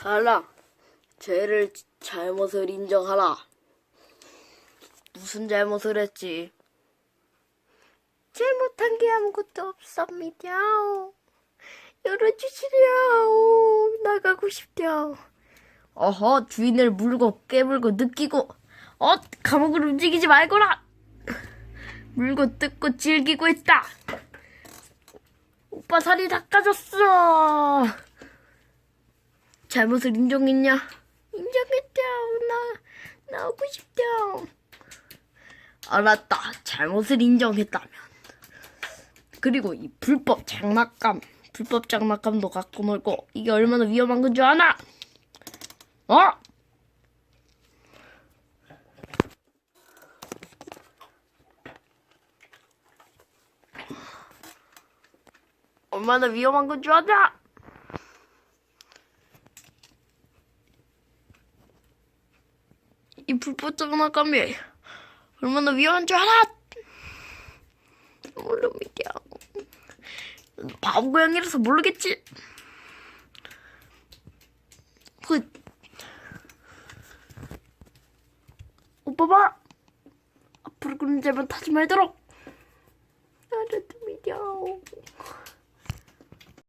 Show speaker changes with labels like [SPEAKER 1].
[SPEAKER 1] 살라, 죄를 잘못을 인정하라. 무슨 잘못을 했지? 잘못한 게 아무것도 없습니다. 열어주시려. 나가고 싶대요. 어허, 주인을 물고 깨물고 느끼고, 어, 감옥을 움직이지 말거라! 물고 뜯고 즐기고 있다! 오빠 살이 닦아졌어! 잘못을 인정했냐? 인정했다. 나, 나오고 싶다. 알았다. 잘못을 인정했다면. 그리고 이 불법 장난감, 불법 장난감도 갖고 놀고, 이게 얼마나 위험한 건 줄 아나? 어? 얼마나 위험한 건 줄 아나? 이 불법 장난감이 얼마나 위험한 줄 알아? 모릅니다. 바보 고양이라서 모르겠지. 그 오빠 봐. 앞으로 그런 잘못 하지 말도록. 알았습니다.